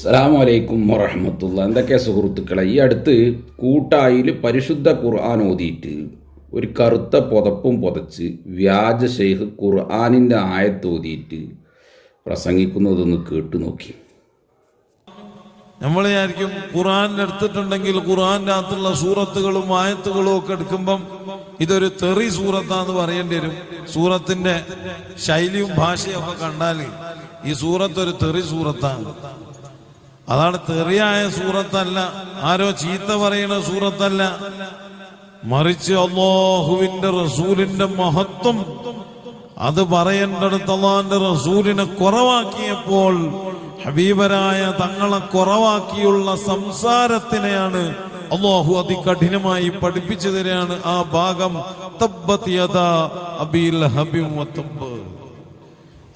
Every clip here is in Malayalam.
അസ്സലാമു വലൈക്കും വറഹമത്തുള്ള എന്തൊക്കെ സുഹൃത്തുക്കളെ ഈ അടുത്ത് കൂട്ടായിൽ പരിശുദ്ധ ഖുർആൻ ഓതിയിട്ട് ഒരു കറുത്ത പുതപ്പും പുതച്ച് വ്യാജ ഷെയ്ഖ് ഖുർആാനിന്റെ ആയത്ത് ഓതിയിട്ട് പ്രസംഗിക്കുന്നതൊന്ന് കേട്ടു നോക്കി. നമ്മൾ വിചാരിക്കും ഖുറാൻ എടുത്തിട്ടുണ്ടെങ്കിൽ ഖുർആന്റെ അകത്തുള്ള സൂറത്തുകളും ആയത്തുകളും ഒക്കെ എടുക്കുമ്പം ഇതൊരു തെറി സൂറത്താന്ന് പറയേണ്ടി വരും. സൂറത്തിന്റെ ശൈലിയും ഭാഷയും ഒക്കെ കണ്ടാൽ ഈ സൂറത്ത് ഒരു തെറി സൂറത്താണ്. അതാണ് തെറിയായ സൂറത്തല്ല. ആരോ ചീത്ത പറയുന്ന സൂറത്തല്ല. മറിച്ച് അള്ളാഹുവിന്റെ റസൂലിന്റെ മഹത്വം. അത് പറയേണ്ടടുത്ത് അള്ളാന്റെ റസൂലിനെ കുറവാക്കിയപ്പോൾ ഹബീബരായ തങ്ങളെ കുറവാക്കിയുള്ള സംസാരത്തിനെയാണ് അള്ളാഹു അതികഠിനമായി പഠിപ്പിച്ചു തരാണ് ആ ഭാഗം. തബ്ബത് യദാ അബീൽ ഹബീം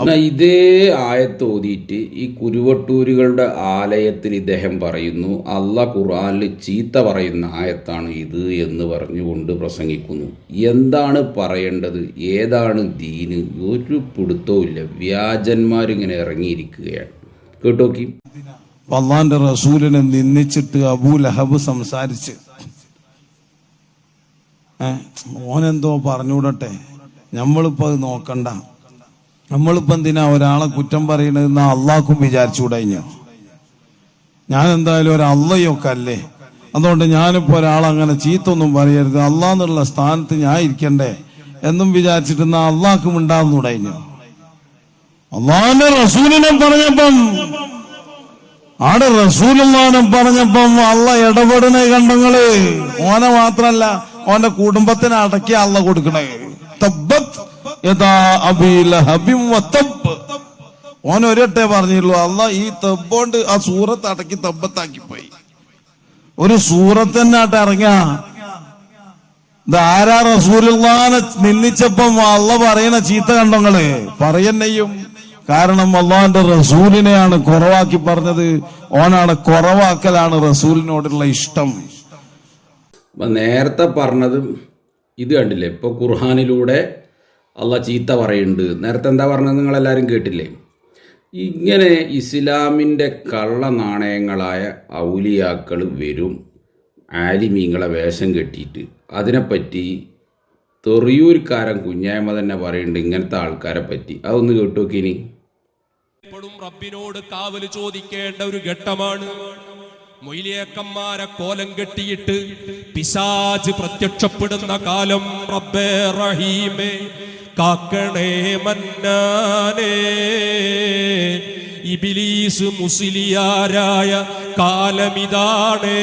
ഇതേ ആയത്ത് ഓതിയിട്ട് ഈ കുരുവട്ടൂരുകളുടെ ആലയത്തിൽ ഇദ്ദേഹം പറയുന്നു അല്ല ഖുർആനിൽ ചീത്ത പറയുന്ന ആയത്താണ് ഇത് എന്ന് പറഞ്ഞുകൊണ്ട് പ്രസംഗിക്കുന്നു. എന്താണ് പറയേണ്ടത്? ഏതാണ് ദീന്? ഒരു പിടുത്തവും ഇല്ല. വ്യാജന്മാരിങ്ങനെ ഇറങ്ങിയിരിക്കുകയാണ്. കേട്ടോക്കി? അള്ളാന്റെ റസൂലിനെ നിന്ദിച്ചിട്ട് അബൂ ലഹബ് സംസാരിച്ച്. ഏ, ഓനെന്തോ പറഞ്ഞുകൂടട്ടെ? നമ്മളിപ്പോ അത് നോക്കണ്ട. നമ്മളിപ്പോ എന്തിനാ ഒരാളെ കുറ്റം പറയണതെന്ന് അള്ളാഹ്ക്കും വിചാരിച്ചുകൂടെ കഴിഞ്ഞോ ഞാൻ എന്തായാലും ഒരു അള്ളയൊക്കെ അല്ലേ? അതുകൊണ്ട് ഞാനിപ്പോ ഒരാളങ്ങനെ ചീത്തൊന്നും പറയരുത്. അള്ളാന്നുള്ള സ്ഥാനത്ത് ഞാൻ ഇരിക്കണ്ടേ? എന്നും വിചാരിച്ചിട്ട് നാ അള്ളാഹ്ക്കും ഉണ്ടാവുന്നു കഴിഞ്ഞോ അള്ളാന്റെ റസൂലിനെ പറഞ്ഞപ്പം ആടെ റസൂലുള്ളാനം പറഞ്ഞപ്പം അള്ള ഇടപെടണേ കണ്ടങ്ങൾ ഓനെ മാത്രല്ല ഓന്റെ കുടുംബത്തിന് അടക്കി അള്ള കൊടുക്കണേ. തബ്ബത്ത് ഓൻ ഒരട്ടെ പറഞ്ഞുള്ളൂ അല്ല ഈ തബ്ബോണ്ട് ആ സൂറത്ത് അടക്കി തബ്ബത്താക്കി പോയി ഒരു സൂറത്ത് തന്നെ ആട്ടെ ഇറങ്ങ. ധാരാ റസൂലുള്ളാനെ നിന്ദിച്ചപ്പം അല്ല പറയണ ചീത്ത കണ്ടങ്ങൾ? പറയന്നെയും കാരണം അള്ളാന്റെ റസൂലിനെയാണ് കുറവാക്കി പറഞ്ഞത്. ഓനാണ് കുറവാക്കലാണ് റസൂലിനോടുള്ള ഇഷ്ടം. നേരത്തെ പറഞ്ഞത് ഇത് കണ്ടില്ലേ? ഇപ്പൊ ഖുർഹാനിലൂടെ അള്ള ചീത്ത പറയുന്നുണ്ട് നേരത്തെ എന്താ പറഞ്ഞത് നിങ്ങളെല്ലാവരും കേട്ടില്ലേ? ഇങ്ങനെ ഇസ്ലാമിന്റെ കള്ള നാണയങ്ങളായ ഔലിയാക്കൾ വരും ആലിമീങ്ങളെ വേഷം കെട്ടിയിട്ട്. അതിനെപ്പറ്റി തെറിയൂർക്കാരൻ കുഞ്ഞായ്മ തന്നെ പറയുന്നുണ്ട് ഇങ്ങനത്തെ ആൾക്കാരെ പറ്റി അതൊന്ന് കേട്ടു ഇനി എപ്പോഴും റബ്ബിനോട് കാവൽ ചോദിക്കേണ്ട ഒരു ഘട്ടമാണ്. മൊയിലിയേക്കന്മാരെ കോലം കെട്ടിയിട്ട് പിശാജ് പ്രത്യക്ഷപ്പെടുന്ന കാലം റബ്ബേ റഹീമേ. കാക്കണേ മന്നാനേ. ഇബിലീസ് മുസ്ലിയാരായ കാലമിതാണേ.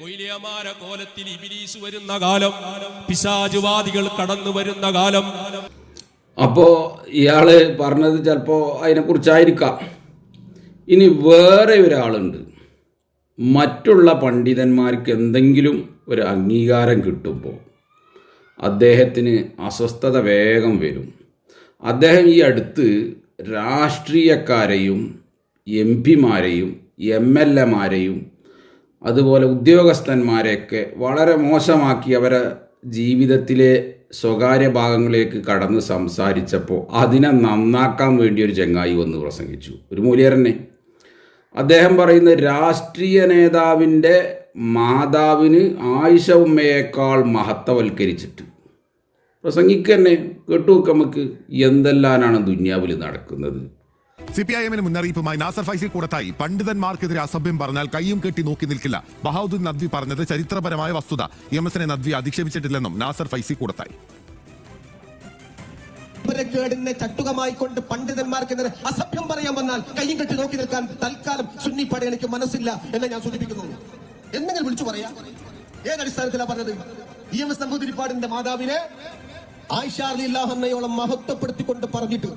മൊയിലിയമാര കോലത്തിൽ ഇബിലീസ് വരുന്ന കാലം പിശാചുവാദികൾ കടന്നു വരുന്ന കാലം. അപ്പോ ഇയാൾ പറഞ്ഞത് ചിലപ്പോൾ അതിനെക്കുറിച്ചായിരിക്കാം. ഇനി വേറെ ഒരാളുണ്ട്. മറ്റുള്ള പണ്ഡിതന്മാർക്ക് എന്തെങ്കിലും ഒരു അംഗീകാരം കിട്ടുമ്പോൾ അദ്ദേഹത്തിന് അസ്വസ്ഥത വേഗം വരും. അദ്ദേഹം ഈ അടുത്ത് രാഷ്ട്രീയക്കാരെയും എം പിമാരെയും എം എൽ എമാരെയും അതുപോലെ ഉദ്യോഗസ്ഥന്മാരെയൊക്കെ വളരെ മോശമാക്കി അവരെ ജീവിതത്തിലെ സ്വകാര്യ ഭാഗങ്ങളിലേക്ക് കടന്ന് സംസാരിച്ചപ്പോൾ അതിനെ നന്നാക്കാൻ വേണ്ടി ഒരു ചങ്ങായി വന്ന് പ്രസംഗിച്ചു. ഒരു മൂല്യരനെ. അദ്ദേഹം പറയുന്ന രാഷ്ട്രീയ നേതാവിന്റെ മാതാവിന് ആയിഷ ഉമ്മയേക്കാൾ മഹത്വവൽക്കരിച്ചിട്ട്. പ്രസംഗിക്കന്നെ കേട്ടു നമുക്ക് എന്തെല്ലാനാണ് ദുന്യാവിൽ നടക്കുന്നത്. സി പി ഐ എമ്മിന് മുന്നറിയിപ്പുമായി നാസർ ഫൈസി കൂടത്തായി. പണ്ഡിതന്മാർക്കെതിരെ അസഭ്യം പറഞ്ഞാൽ കൈയും കെട്ടി നോക്കി നിൽക്കില്ല. ബഹാദുദ്ദീൻ നദ്വി പറഞ്ഞത് ചരിത്രപരമായ വസ്തുത. എം എസിനെ നദ്വി അധിക്ഷേപിച്ചിട്ടില്ലെന്നും നാസർ ഫൈസി കൂടത്തായി. കേടിനെ ചട്ടുകമായി കൊണ്ട് പണ്ഡിതന്മാർക്കെതിരെ അസഭ്യം പറയാൻ വന്നാൽ കയ്യും കെട്ടി നോക്കി നിൽക്കാൻ തൽക്കാലം സുന്നി പടയണിക്ക് മനസ്സില്ല എന്ന് ഞാൻ സൂചിപ്പിക്കുന്നു. എന്തെങ്കിലും വിളിച്ചു പറയാ? ഏതടിസ്ഥാനത്തിലാ പറഞ്ഞത്? ഇ എം എസ് നമ്പൂതിരിപ്പാടിന്റെ മാതാവിനെ ആയിഷാർലില്ലാഹന്നയോളം മഹത്വപ്പെടുത്തിക്കൊണ്ട് പറഞ്ഞിട്ട്.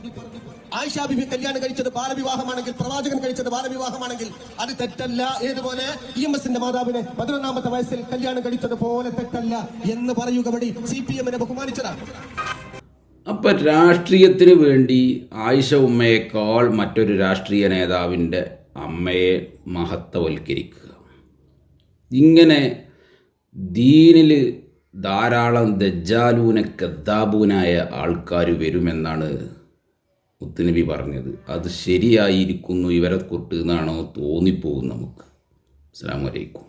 ആയിഷാ ബിബി കല്യാണം കഴിച്ചത് ബാലവിവാഹമാണെങ്കിൽ പ്രവാചകൻ കഴിച്ചത് ബാലവിവാഹമാണെങ്കിൽ അത് തെറ്റല്ല. ഏതുപോലെ? ഇ എം എസിന്റെ മാതാവിനെ പതിനൊന്നാമത്തെ വയസ്സിൽ കല്യാണം കഴിച്ചത് പോലെ തെറ്റല്ല എന്ന് പറയുക വഴി സി പി എമ്മിനെ ബഹുമാനിച്ചതാണ്. അപ്പം രാഷ്ട്രീയത്തിന് വേണ്ടി ആയിഷ ഉമ്മയേക്കാൾ മറ്റൊരു രാഷ്ട്രീയ നേതാവിന്റെ അമ്മയെ മഹത്വവൽക്കരിക്കുക. ഇങ്ങനെ ദീനിൽ ധാരാളം ദജ്ജാലൂന കദ്ദാബൂനായ ആൾക്കാർ വരുമെന്നാണ് മുത്തുനബി പറഞ്ഞത്. അത് ശരിയായിരിക്കുന്നു ഇവരെ കുറിട്ട് എന്നാണോ തോന്നിപ്പോകും നമുക്ക്. അസ്സാം വലൈക്കും